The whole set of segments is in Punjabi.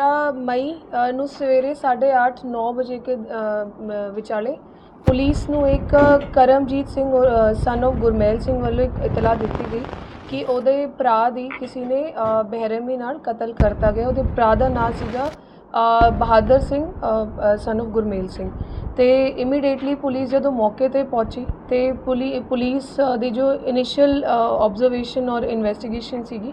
15 ਮਈ ਨੂੰ ਸਵੇਰੇ 8:30 9 ਵਜੇ ਕੇ ਵਿਚਾਲੇ ਪੁਲਿਸ ਨੂੰ ਇੱਕ ਕਰਮਜੀਤ ਸਿੰਘ ਸਨ of ਗੁਰਮੇਲ ਸਿੰਘ ਵੱਲੋਂ ਇੱਕ ਇਤਲਾਹ ਦਿੱਤੀ ਗਈ ਕਿ ਉਹਦੇ ਭਰਾ ਦੀ ਕਿਸੇ ਨੇ ਬਹਿਰਮੀ ਨਾਲ ਕਤਲ ਕਰਤਾ ਗਿਆ। ਉਹਦੇ ਭਰਾ ਦਾ ਨਾਮ ਸੀਗਾ ਬਹਾਦਰ ਸਿੰਘ ਸਨ of ਗੁਰਮੇਲ ਸਿੰਘ। ਤੇ ਇਮੀਡੀਏਟਲੀ ਪੁਲਿਸ ਜਦੋਂ ਮੌਕੇ ਤੇ ਪਹੁੰਚੀ ਤੇ ਪੁਲੀ, ਪੁਲਿਸ ਦੀ ਜੋ ਇਨੀਸ਼ੀਅਲ ਆਬਜ਼ਰਵੇਸ਼ਨ ਔਰ ਇਨਵੈਸਟੀਗੇਸ਼ਨ ਸੀਗੀ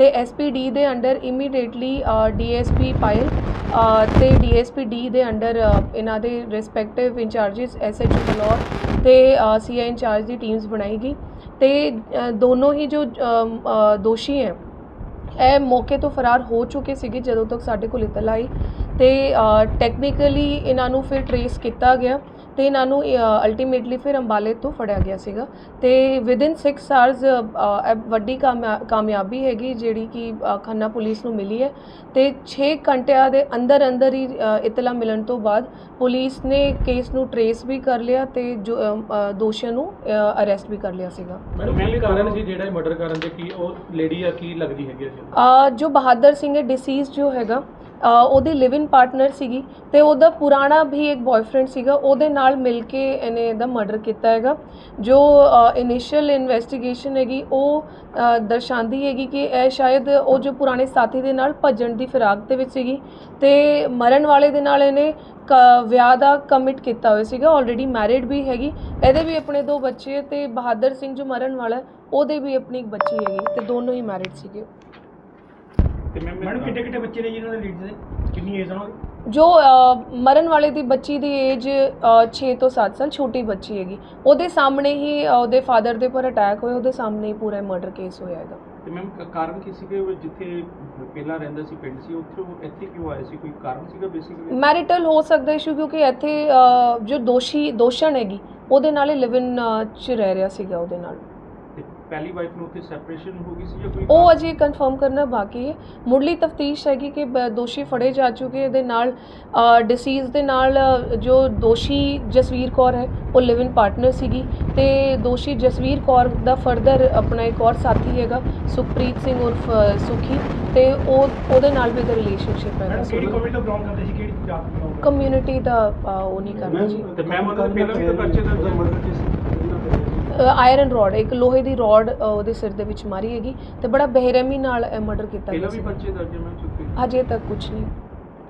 ਤੇ ਐਸਪੀਡੀ ਦੇ under immediately DSP Payal uh, ਤੇ ਡੀਐਸਪੀ ਡੀ ਦੇ ਅੰਡਰ ਇਹਨਾਂ ਦੇ ਰਿਸਪੈਕਟਿਵ ਇੰਚਾਰजेस ਐਸਐਚਓ ਬਲੌਰ ਤੇ ਸੀਆਈ ਇੰਚਾਰਜ ਦੀ ਟੀਮਸ ਬਣਾਈ ਗਈ। ਤੇ ਦੋਨੋਂ ਹੀ ਜੋ ਦੋਸ਼ੀ ਹੈ ਇਹ ਮੌਕੇ ਤੋਂ ਫਰਾਰ ਹੋ ਚੁੱਕੇ ਸੀਗੇ ਜਦੋਂ ਤੱਕ ਸਾਡੇ ਕੋਲ ਇਤਲਾ ਆਈ। ਤੇ ਟੈਕਨੀਕਲੀ ਇਹਨਾਂ ਨੂੰ ਫਿਰ ਟਰੇਸ ਕੀਤਾ ਗਿਆ। ਤੇ ਇਹਨਾਂ ਨੂੰ ਅਲਟੀਮੇਟਲੀ ਫਿਰ ਅੰਬਾਲੇ ਤੋਂ ਫੜਿਆ ਗਿਆ ਸੀਗਾ ਤੇ ਵਿਦਿਨ 6 ਆਵਰਸ ਵੱਡੀ ਕਾਮਯਾ- ਕਾਮਯਾਬੀ ਹੈਗੀ ਜਿਹੜੀ ਕਿ ਖੰਨਾ ਪੁਲਿਸ ਨੂੰ ਮਿਲੀ ਹੈ ਤੇ 6 ਘੰਟਿਆਂ ਦੇ ਅੰਦਰ ਅੰਦਰ ਹੀ ਇਤਲਾ ਮਿਲਣ ਤੋਂ ਬਾਅਦ ਪੁਲਿਸ ਨੇ ਕੇਸ ਨੂੰ ਟਰੇਸ ਵੀ ਕਰ ਲਿਆ ਤੇ ਜੋ ਦੋਸ਼ੀਆਂ ਨੂੰ ਅਰੈਸਟ ਵੀ ਕਰ ਲਿਆ ਸੀਗਾ। ਮੈਡਮ ਮੇਨ ਕਾਰਨ ਸੀ ਜਿਹੜਾ ਮਰਡਰ ਕਰਨ ਦੇ ਕੀ ਉਹ ਲੇਡੀ ਆ ਕੀ ਲੱਗਦੀ ਹੈਗੀ ਸੀ ਜੋ ਬਹਾਦਰ ਸਿੰਘ ਹੈ ਡਿਸੀਜ਼ ਜੋ ਹੈਗਾ ਉਹਦੀ ਲਿਵ ਇਨ ਪਾਰਟਨਰ ਸੀਗੀ ਤੇ ਉਹਦਾ ਪੁਰਾਣਾ ਵੀ ਇੱਕ ਬॉयਫ੍ਰੈਂਡ ਸੀਗਾ, ਉਹਦੇ ਨਾਲ ਮਿਲ ਕੇ ਇਹਨੇ ਇਹਦਾ ਮਰਡਰ ਕੀਤਾ ਹੈਗਾ। ਜੋ ਇਨੀਸ਼ੀਅਲ ਇਨਵੈਸਟੀਗੇਸ਼ਨ ਹੈਗੀ, ਉਹ ਦਰਸਾਉਂਦੀ ਹੈਗੀ ਕਿ ਇਹ ਸ਼ਾਇਦ ਉਹ ਜੋ ਪੁਰਾਣੇ ਸਾਥੀ ਦੇ ਨਾਲ ਭੱਜਣ ਦੀ ਫਿਰਾਕ ਦੇ ਵਿੱਚ ਸੀਗੀ ਤੇ ਮਰਨ ਵਾਲੇ ਦੇ ਨਾਲ ਇਹਨੇ ਕ- ਵਿਆਹ ਦਾ ਕਮਿਟ ਕੀਤਾ ਹੋਇਆ ਸੀਗਾ ਆਲਰੇਡੀ ਮੈਰਿਡ ਵੀ ਹੈਗੀ। ਇਹਦੇ ਵੀ ਆਪਣੇ ਦੋ ਬੱਚੇ ਹੈ ਤੇ ਬਹਾਦਰ ਸਿੰਘ ਜੋ ਮਰਨ ਵਾਲਾ, ਉਹਦੇ ਵੀ ਆਪਣੀ ਇੱਕ ਬੱਚੀ ਹੈਗੀ ਤੇ ਦੋਨੋਂ ਹੀ ਮੈਰਿਡ ਸੀਗੇ। ਤੇ ਮੈਡਮ ਕਿੱਡੇ ਕਿੱਡੇ ਬੱਚੇ ਨੇ ਜੀ ਇਹਨਾਂ ਦੇ ਲੀਡ ਦੇ? ਕਿੰਨੀ ਏਜ ਆ ਜੋ ਅ, ਮਰਨ ਵਾਲੇ ਦੀ ਬੱਚੀ ਦੀ ਏਜ 6 ਤੋਂ 7 ਸਾਲ ਛੋਟੀ ਬੱਚੀ ਹੈਗੀ। ਉਹਦੇ ਸਾਹਮਣੇ ਹੀ ਅ, ਉਹਦੇ ਫਾਦਰ ਦੇ ਉੱਪਰ ਅਟੈਕ ਹੋਇਆ ਉਹਦੇ ਸਾਹਮਣੇ ਹੀ ਪੂਰਾ ਮਰਡਰ ਕੇਸ ਹੋਇਆ ਹੈਗਾ ਤੇ ਮੈਮ ਕਾਰਨ ਕੀ ਸੀ ਕਿ ਉਹ ਜਿੱਥੇ ਪਹਿਲਾਂ ਰਹਿੰਦਾ ਸੀ ਪਿੰਡ ਸੀ ਉੱਥੇ ਉਹ ਇੱਥੇ ਕਿਉਂ ਆਏ ਸੀ? ਕੋਈ ਕਾਰਨ ਸੀਗਾ ਬੇਸਿਕਲੀ ਮੈਰਿਟਲ ਹੋ ਸਕਦਾ ਇਸ਼ੂ ਕਿਉਂਕਿ ਇੱਥੇ ਅ, ਜੋ ਦੋਸ਼ੀ ਦੋਸ਼ਣ ਹੈਗੀ ਉਹਦੇ ਨਾਲ ਹੀ ਲਿਵ ਇਨ ਚ ਰਹਿ ਰਿਹਾ ਸੀਗਾ ਉਹਦੇ ਨਾਲ। ਤੇ ਪਹਿਲੀ ਵਾਈਫ ਨੂੰ ਉੱਥੇ ਸੈਪਰੇਸ਼ਨ ਹੋ ਗਈ ਸੀ ਜਾਂ ਕੋਈ ਉਹ ਅਜੇ ਕਨਫਰਮ ਕਰਨਾ ਬਾਕੀ ਹੈ। ਮੁੱਢਲੀ ਤਫਤੀਸ਼ ਹੈਗੀ ਕਿ ਬ- ਦੋਸ਼ੀ ਫੜੇ ਜਾ ਚੁੱਕੇ ਇਹਦੇ ਨਾਲ ਡਿਸੀਜ਼ ਦੇ ਨਾਲ ਅ, ਜੋ ਦੋਸ਼ੀ ਜਸਵੀਰ ਕੌਰ ਹੈ ਉਹ ਲਿਵ ਇਨ ਪਾਰਟਨਰ ਸੀਗੀ ਤੇ ਦੋਸ਼ੀ ਜਸਵੀਰ ਕੌਰ ਦਾ ਫਰਦਰ ਆਪਣਾ ਇੱਕ ਹੋਰ ਸਾਥੀ ਹੈਗਾ ਸੁਖਪ੍ਰੀਤ ਸਿੰਘ ਉਰਫ ਅ, ਸੁਖੀ ਤੇ ਉਹ ਉਹਦੇ ਨਾਲ ਵੀ ਦਾ ਰਿਲੇਸ਼ਨਸ਼ਿਪ ਹੈਗਾ। ਕਮਿਊਨਿਟੀ ਤੋਂ ਬਿਲੋਂਗ ਕਰਦੇ ਸੀ? ਕਿਹੜੀ ਜਾਤ ਤੋਂ belong ਕਮਿਊਨਿਟੀ ਦਾ ਅ, ਉਹ ਨਹੀਂ ਕਰਨਾ ਜੀ। ਤੇ ਉਹਨਾਂ ਦੇ ਪਹਿਲਾਂ ਵੀ ਤਾਂ ਪਰਚੇ ਦਰਜ ਹੈ ਆਇਰਨ ਰੋਡ ਇੱਕ ਲੋਹੇ ਦੀ ਰੋਡ ਉਹਦੇ ਸਿਰ ਦੇ ਵਿੱਚ ਮਾਰੀ ਹੈਗੀ ਤੇ ਬੜਾ ਬੇਰਹਿਮੀ ਨਾਲ ਮਰਡਰ ਕੀਤਾ ਗਿਆ ਪਹਿਲਾਂ ਵੀ ਸੀ ਪਰਚੇ ਦਰਜ ਹੈ ਮੈਮ ਸੁਖੀ ਹਜੇ ਤੱਕ ਕੁਝ ਨਹੀਂ।